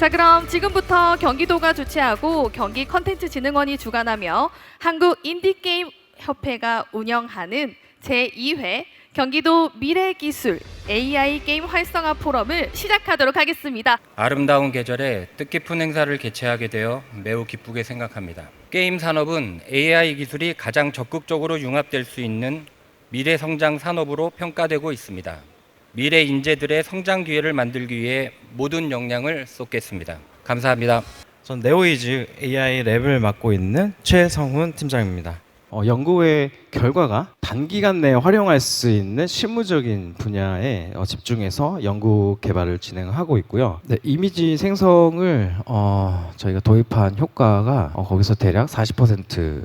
자, 그럼 지금부터 경기도가 주최하고 경기 컨텐츠 진흥원이 주관하며 한국 인디게임 협회가 운영하는 제2회 경기도 미래기술 AI 게임 활성화 포럼을 시작하도록 하겠습니다. 아름다운 계절에 뜻깊은 행사를 개최하게 되어 매우 기쁘게 생각합니다. 게임 산업은 AI 기술이 가장 적극적으로 융합될 수 있는 미래 성장 산업으로 평가되고 있습니다. 미래 인재들의 성장 기회를 만들기 위해 모든 역량을 쏟겠습니다. 감사합니다. 전 네오이즈 AI 랩을 맡고 있는 최성훈 팀장입니다. 어, 연구의 결과가 단기간 내에 활용할 수 있는 실무적인 분야에 어, 집중해서 연구 개발을 진행하고 있고요. 네, 이미지 생성을 어, 저희가 도입한 효과가 어, 거기서 대략 40%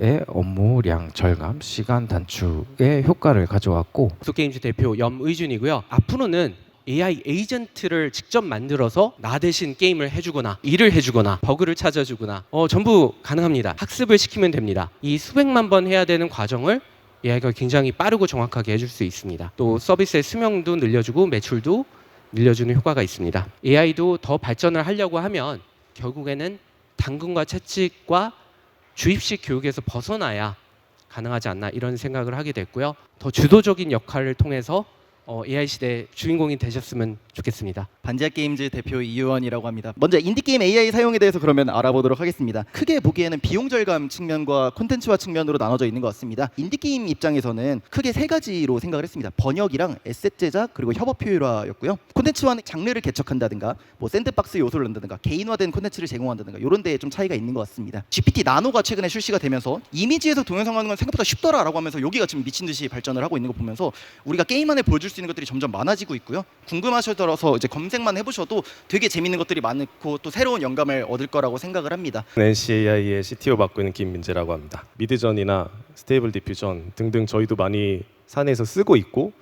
의 업무량 절감, 시간 단축의 효과를 가져왔고 소게임즈 대표 염의준이고요. 앞으로는 AI 에이전트를 직접 만들어서 나 대신 게임을 해주거나 일을 해주거나 버그를 찾아주거나 어, 전부 가능합니다. 학습을 시키면 됩니다. 이 수백만 번 해야 되는 과정을 AI가 굉장히 빠르고 정확하게 해줄 수 있습니다. 또 서비스의 수명도 늘려주고 매출도 늘려주는 효과가 있습니다. AI도 더 발전을 하려고 하면 결국에는 당근과 채찍과 주입식 교육에서 벗어나야 가능하지 않나 이런 생각을 하게 됐고요. 더 주도적인 역할을 통해서 어, AI 시대 주인공이 되셨으면 좋겠습니다. 반지하 게임즈 대표 이유원이라고 합니다. 먼저 인디 게임 AI 사용에 대해서 그러면 알아보도록 하겠습니다. 크게 보기에는 비용 절감 측면과 콘텐츠화 측면으로 나눠져 있는 것 같습니다. 인디 게임 입장에서는 크게 세 가지로 생각을 했습니다. 번역이랑 에셋 제작 그리고 협업 효율화였고요. 콘텐츠화는 장르를 개척한다든가 뭐 샌드박스 요소를 넣는다든가 개인화된 콘텐츠를 제공한다든가 이런 데에 좀 차이가 있는 것 같습니다. GPT 나노가 최근에 출시가 되면서 이미지에서 동영상하는 건 생각보다 쉽더라라고 하면서 여기가 지금 미친 듯이 발전을 하고 있는 거 보면서 우리가 게임 안에 보여줄 수 있는 것들이 점점 많아지고 있고요. 궁금하셔서 이제 검색만 해보셔도 되게 재밌는 것들이 많고 또 새로운 영감을 얻을 거라고 생각을 합니다. NCAI의 CTO 맡고 있는 김민재라고 합니다. 미드전이나 스테이블 디퓨전 등등 저희도 많이 사내에서 쓰고 있고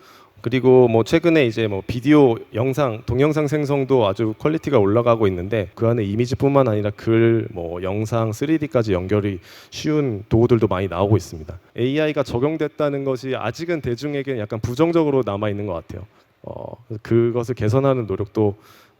그리고 뭐 최근에 이제 뭐 비디오, 영상, 동영상 생성도 아주 퀄리티가 올라가고 있는데 그 안에 이미지뿐만 아니라 글, 뭐 영상, 3D까지 연결이 쉬운 도구들도 많이 나오고 있습니다. AI가 적용됐다는 것이 아직은 대중에게 약간 부정적으로 남아 있는 것 같아요. 어, 그것을 개선하는 노력도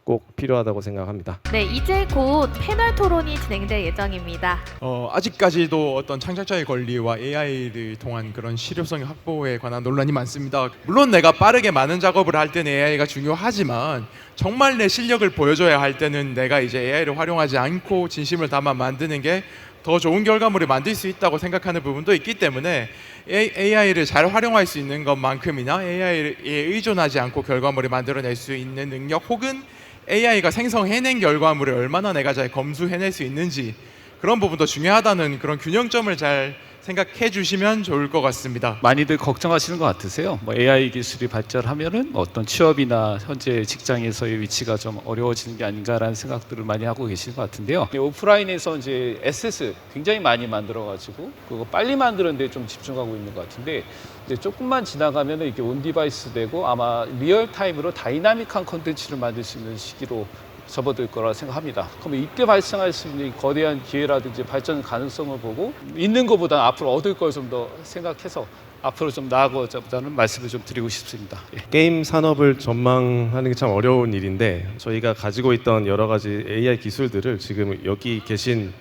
꼭 필요하다고 생각합니다. 네, 이제 곧 패널 토론이 진행될 예정입니다. 어, 아직까지도 어떤 창작자의 권리와 AI를 통한 그런 실효성 확보에 관한 논란이 많습니다. 물론 내가 빠르게 많은 작업을 할 때는 AI가 중요하지만 정말 내 실력을 보여줘야 할 때는 내가 이제 AI를 활용하지 않고 진심을 담아 만드는 게 더 좋은 결과물을 만들 수 있다고 생각하는 부분도 있기 때문에 AI를 잘 활용할 수 있는 것만큼이나 AI에 의존하지 않고 결과물을 만들어낼 수 있는 능력 혹은 AI가 생성해낸 결과물을 얼마나 내가 잘 검수해낼 수 있는지 그런 부분도 중요하다는 그런 균형점을 잘 생각해 주시면 좋을 것 같습니다. 많이들 걱정하시는 것 같으세요. 뭐 AI 기술이 발전하면은 어떤 취업이나 현재 직장에서의 위치가 좀 어려워지는 게 아닌가라는 생각들을 많이 하고 계신 것 같은데요. 오프라인에서 이제 SS 굉장히 많이 만들어가지고 그거 빨리 만드는데 좀 집중하고 있는 것 같은데 이제 조금만 지나가면은 이게 온 디바이스 되고 아마 리얼 타임으로 다이나믹한 컨텐츠를 만들 수 있는 시기로 접어들 거라 생각합니다. 그럼 이때 발생할 수 있는 이 거대한 기회라든지 발전 가능성을 보고 있는 것보다 앞으로 얻을 걸 좀 더 생각해서 앞으로 좀 나아가자는 말씀을 좀 드리고 싶습니다. 예. 게임 산업을 전망하는 게 참 어려운 일인데 저희가 가지고 있던 여러 가지 AI 기술들을 지금 여기 계신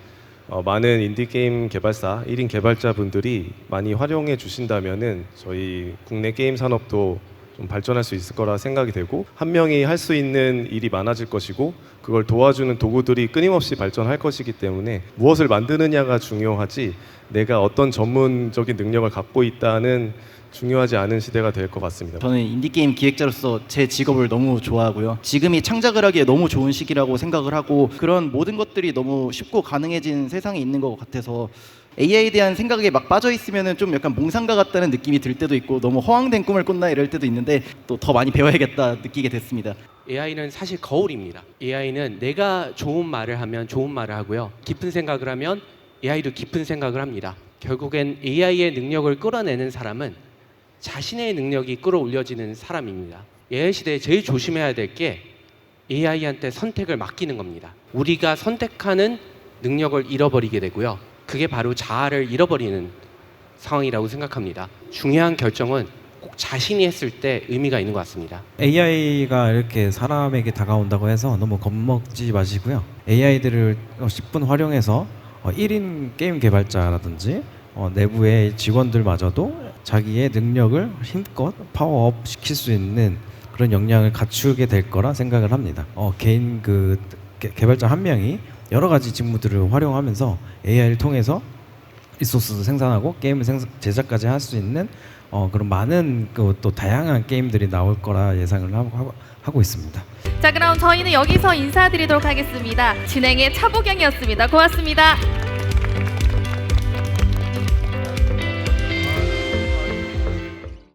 어, 많은 인디 게임 개발사 1인 개발자분들이 많이 활용해 주신다면은 저희 국내 게임 산업도 좀 발전할 수 있을 거라 생각이 되고 한 명이 할 수 있는 일이 많아질 것이고 그걸 도와주는 도구들이 끊임없이 발전할 것이기 때문에 무엇을 만드느냐가 중요하지 내가 어떤 전문적인 능력을 갖고 있다는 중요하지 않은 시대가 될 것 같습니다. 저는 인디 게임 기획자로서 제 직업을 너무 좋아하고요. 지금이 창작을 하기에 너무 좋은 시기라고 생각을 하고 그런 모든 것들이 너무 쉽고 가능해진 세상에 있는 것 같아서 AI에 대한 생각에 막 빠져 있으면은 좀 약간 몽상가 같다는 느낌이 들 때도 있고 너무 허황된 꿈을 꾼다 이럴 때도 있는데 또 더 많이 배워야겠다 느끼게 됐습니다. AI는 사실 거울입니다. AI는 내가 좋은 말을 하면 좋은 말을 하고요. 깊은 생각을 하면 AI도 깊은 생각을 합니다. 결국엔 AI의 능력을 끌어내는 사람은 자신의 능력이 끌어올려지는 사람입니다. AI 시대에 제일 조심해야 될 게 AI한테 선택을 맡기는 겁니다. 우리가 선택하는 능력을 잃어버리게 되고요. 그게 바로 자아를 잃어버리는 상황이라고 생각합니다. 중요한 결정은 꼭 자신이 했을 때 의미가 있는 것 같습니다. AI가 이렇게 사람에게 다가온다고 해서 너무 겁먹지 마시고요. AI들을 10분 활용해서 어, 1인 게임 개발자라든지 어, 내부의 직원들마저도 자기의 능력을 힘껏 파워업 시킬 수 있는 그런 역량을 갖추게 될 거라 생각을 합니다. 어, 개인 그 개- 개발자 한 명이 여러 가지 직무들을 활용하면서 AI를 통해서 리소스도 생산하고 게임을 생산, 제작까지 할 수 있는 어, 그런 많은 그 또 다양한 게임들이 나올 거라 예상을 하고, 하고, 있습니다. 자, 그럼 저희는 여기서 인사드리도록 하겠습니다. 진행의 차보경이었습니다. 고맙습니다.